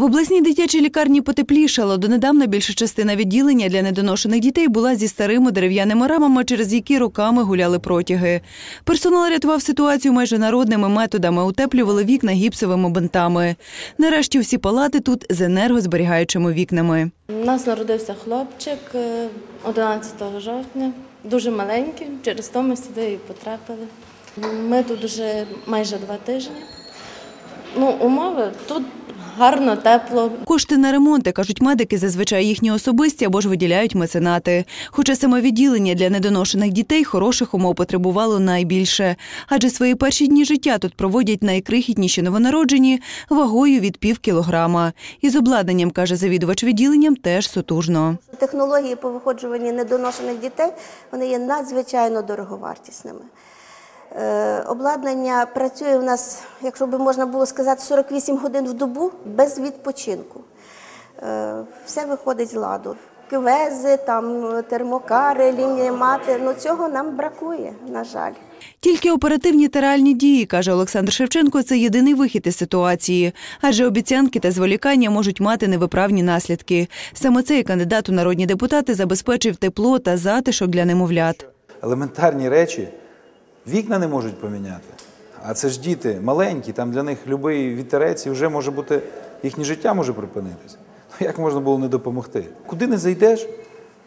В обласній дитячій лікарні потеплішало. Донедавна більша частина відділення для недоношених дітей була зі старими дерев'яними рамами, через які роками гуляли протяги. Персонал рятував ситуацію майже народними методами, утеплювали вікна гіпсовими бинтами. Нарешті всі палати тут з енергозберігаючими вікнами. У нас народився хлопчик е, 11 жовтня, дуже маленький, через то ми сюди і потрапили. Ми тут вже майже два тижні. Ну, умови тут гарно, тепло. Кошти на ремонти, кажуть медики, зазвичай їхні особисті або ж виділяють меценати. Хоча саме відділення для недоношених дітей хороших умов потребувало найбільше. Адже свої перші дні життя тут проводять найкрихітніші новонароджені вагою від пів кілограма. І з обладнанням, каже завідувач відділенням, теж сутужно. Технології по виходжуванні недоношених дітей вони є надзвичайно дороговартісними. Е, обладнання працює у нас, якщо би можна було сказати, 48 годин в добу без відпочинку. Е, все виходить з ладу. Кювези, там, термокари, лінії мати. Ну цього нам бракує, на жаль. Тільки оперативні та реальні дії, каже Олександр Шевченко, це єдиний вихід із ситуації. Адже обіцянки та зволікання можуть мати невиправні наслідки. Саме цей кандидат у народні депутати забезпечив тепло та затишок для немовлят. елементарні речі вікна не можуть поміняти. А це ж діти маленькі, там для них будь-який вітерець і вже може бути, їхнє життя може припинитися. Ну як можна було не допомогти? Куди не зайдеш,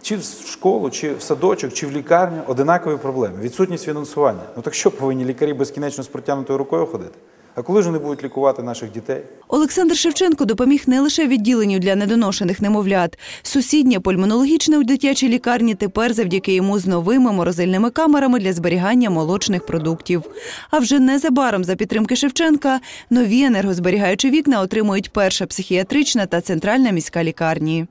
чи в школу, чи в садочок, чи в лікарню, одинакові проблеми. Відсутність фінансування. Ну так що повинні лікарі безкінечно з протягнутою рукою ходити? А коли ж вони будуть лікувати наших дітей? Олександр Шевченко допоміг не лише відділенню для недоношених немовлят. Сусіднє пульмонологічне у дитячій лікарні тепер завдяки йому з новими морозильними камерами для зберігання молочних продуктів. А вже незабаром за підтримки Шевченка нові енергозберігаючі вікна отримують перша психіатрична та центральна міська лікарні.